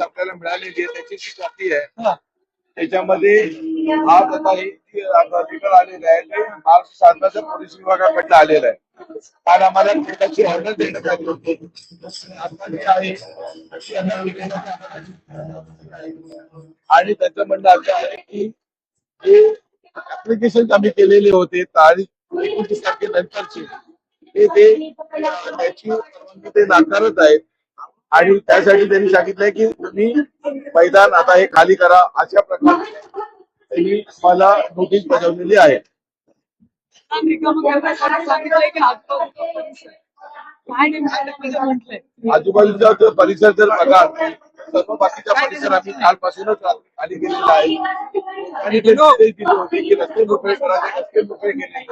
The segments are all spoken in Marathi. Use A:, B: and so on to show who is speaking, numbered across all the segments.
A: आपल्याला मिळालेली आहे त्याची जी कॉपी आहे त्याच्यामध्ये आज आता हे आलेलं आहे ते महाराष्ट्र शासनाच्या पोलीस विभागाकडनं आलेलं आहे. काल आम्हाला कोर्टाची ऑर्डर देण्यात आली होती. आणि त्याचं म्हणणं असं आहे की ऍप्लिकेशन आम्ही केलेले होते तारीख एकोणतीस तारखेनंतरची हे ते त्याची ते नाकारत आहेत. आणि त्यासाठी त्यांनी सांगितलंय की तुम्ही मैदान आता हे खाली करा अशा प्रकारे त्यांनी मला नोटीस बजावलेली आहे. आजूबाजूचा जो परिसर जर बघा सर्व बाकीचा परिसर आम्ही कालपासूनच खाली गेलेला आहे. आणि रस्ते मोकळे करायचे रस्ते मोकळे केलेले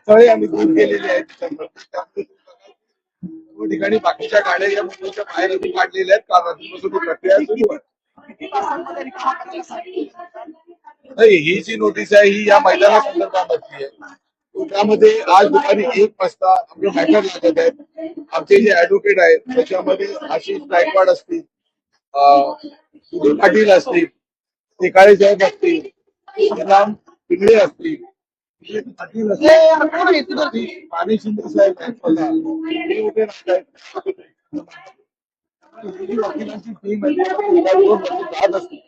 A: स्थळे आम्ही दूर केलेली आहेत त्याच्यामध्ये. त्यामुळे सर्व हो, ठिकाणी बाकीच्या गाड्या या मुंबईच्या बाहेर आम्ही काढलेल्या आहेत. कारण रात्रीपासून ही प्रक्रिया सुरू आहे. नाही ही जी नोटीस आहे ही या मैदाना संदर्भामधली आहे त्यामध्ये आज दुपारी एक वाजता आपले मॅटर लागत आहेत. आमचे जे ऍडव्होकेट आहेत त्याच्यामध्ये आशिष गायकवाड असतील सुधीर पाटील असतील टिकाळे साहेब असतील श्रीराम पिंगळे असतील विवेक पाटील असतील माने शिंदे साहेब आहेत स्वतः. हे उभे राहत आहेत ही जी वकिलांची टीम आहे ती एका दोन वकील राहत असतील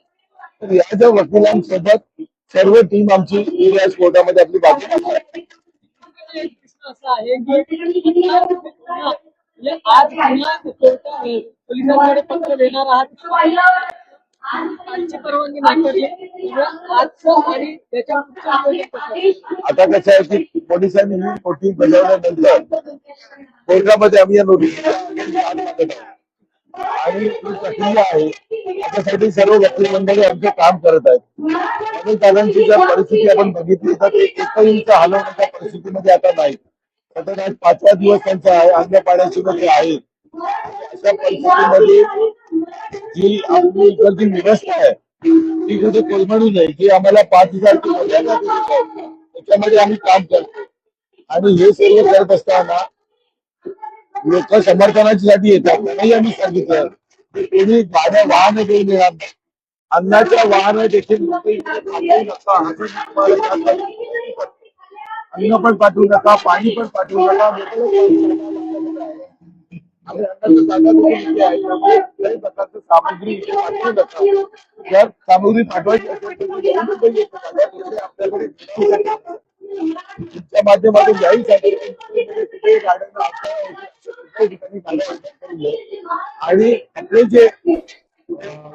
A: तर या ज्या वकिलांसोबत सर्व टीम आमची इलियास कोर्टामध्ये आपली बाजू मांडणार आहे.
B: एक प्रश्न असा आहे की म्हणजे आज पुन्हा कोर्टा पोलिसांकडे पत्र देणार आहात कालची परवानगी नाकारली. आजचं आणि त्याच्या पुढच्या नियोजन
A: आता कसं आहे की पोलिसांनी ही नोटीस बजावल्यानंतर कोर्टामध्ये आम्ही या नोटीस आणि ही प्रक्रिया आहे त्याच्यासाठी सर्व वकील आमचे काम करत आहेत. म्हणून दादांची जर परिस्थिती आपण बघितली तर ते एकही इंच हलवण्याच्या परिस्थितीमध्ये आता नाही सतत आज पाचवा दिवस त्यांचा आहे अन्य पाण्याची मध्ये आहे अशा परिस्थितीमध्ये जी आपली इकडची व्यवस्था आहे ती कुठे कोलमडू नये की आम्हाला पाच हजार त्याच्यामध्ये आम्ही काम करतो. आणि हे सर्व करत असताना लोक समर्थनासाठी येतात. त्यांनाही आम्ही सांगितलं. की कोणी गाड्या वाहन देऊन येणार नाही. अन्नाच्या वाहन देखील अन्न पण पाठवू नका पाणी पण पाठवू नका आणि अन्नाची जागा देखील इथे आहे त्यामुळे कुठल्याही प्रकारचं सामग्री जर सामग्री पाठवायची आपल्याकडे तुमच्या माध्यमातून जाईल आणि आपले जे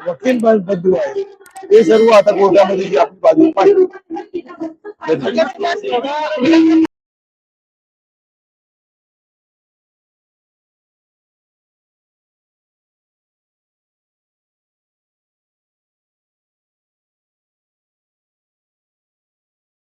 A: वकील बंधू आहेत ते सर्व आता कोर्टामध्ये आपली बाजू मांडली